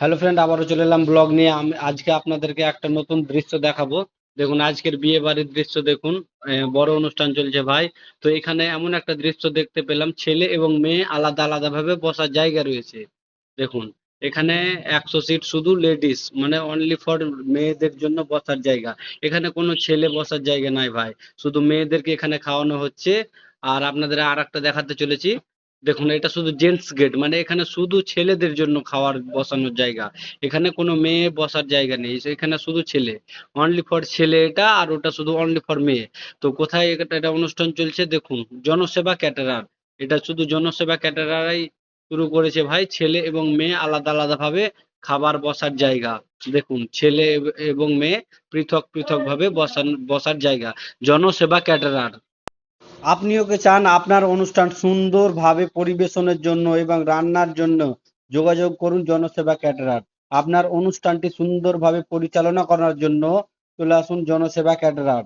Hello friend আবারও চলে এলাম ব্লগ নিয়ে। আমি আজকে আপনাদেরকে একটা নতুন দৃশ্য দেখাবো। দেখুন, আজকের বিয়ে বাড়ির দৃশ্য দেখুন। বড় অনুষ্ঠান চলছে ভাই। তো এখানে এমন একটা দৃশ্য দেখতে পেলাম, ছেলে এবং মেয়ে আলাদা আলাদা ভাবে বসার জায়গা রয়েছে। দেখুন, এখানে একশো সিট শুধু লেডিস মানে অনলি ফর মেয়েদের জন্য বসার জায়গা। এখানে কোনো ছেলে বসার জায়গা নাই ভাই। শুধু মেয়েদেরকে এখানে খাওয়ানো হচ্ছে। আর আপনাদের আর একটা দেখাতে চলেছি। দেখুন, এটা শুধু জেন্টস গেট মানে এখানে শুধু ছেলেদের জন্য খাওয়ার বসানোর জায়গা। এখানে কোনো মেয়ে বসার জায়গা নেই এখানে শুধু ছেলে। অনলি ফর ছেলে এটা আর ওটা শুধু অনলি ফর মেয়ে। তো কোথায় এটা এটা অনুষ্ঠান চলছে দেখুন, জনসেবা ক্যাটারার এটা শুধু জনসেবা ক্যাটারারাই শুরু করেছে ভাই, ছেলে এবং মেয়ে আলাদা আলাদা ভাবে খাবার বসার জায়গা। দেখুন, ছেলে এবং মেয়ে পৃথক পৃথক ভাবে বসার জায়গা। জনসেবা ক্যাটারার আপনিও কি চান আপনার অনুষ্ঠান সুন্দরভাবে পরিবেশনের জন্য এবং রান্নার জন্য যোগাযোগ করুন জনসেবা ক্যাটারার আপনার অনুষ্ঠানটি সুন্দরভাবে পরিচালনা করার জন্য চলে আসুন জনসেবা ক্যাটারার